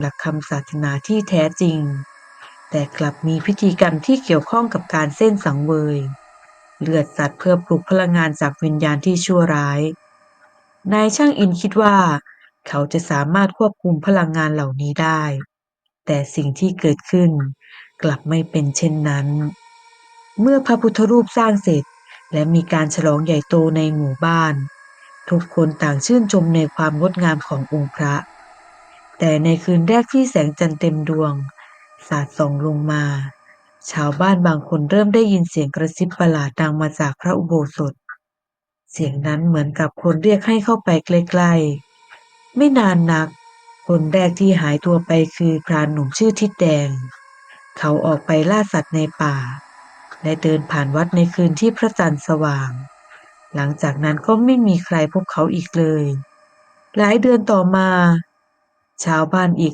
หลักคำศาสนาที่แท้จริง แต่กลับมีพิธีกรรมที่เกี่ยวข้องกับการเส้นสังเวย เลือดสัตว์เพื่อปลุกพลังงานจากวิญญาณที่ชั่วร้าย นายช่างอินคิดว่า เขาจะสามารถควบคุมพลังงานเหล่านี้ได้ แต่สิ่งที่เกิดขึ้น กลับไม่เป็นเช่นนั้น เมื่อพระพุทธรูปสร้างเสร็จและมีการฉลองใหญ่โตในหมู่บ้าน ทุกคนต่างชื่นชมในความงดงามขององค์พระ แต่ในคืนแรกที่แสงจันทร์เต็มดวง สาดส่องลงมา ชาวบ้านบางคนเริ่มได้ยินเสียงกระซิบประหลาดดังมาจากพระอุโบสถ เสียงนั้นเหมือนกับคนเรียกให้เข้าไปใกล้ๆ ไม่นานนัก คนแรกที่หายตัวไปคือพรานหนุ่มชื่อทิดแดง เขาออกไปล่าสัตว์ในป่า และเดินผ่านวัดในคืนที่พระจันทร์สว่าง หลังจากนั้นก็ไม่มีใครพบเขาอีกเลย หลายเดือนต่อมา ชาวบ้านอีก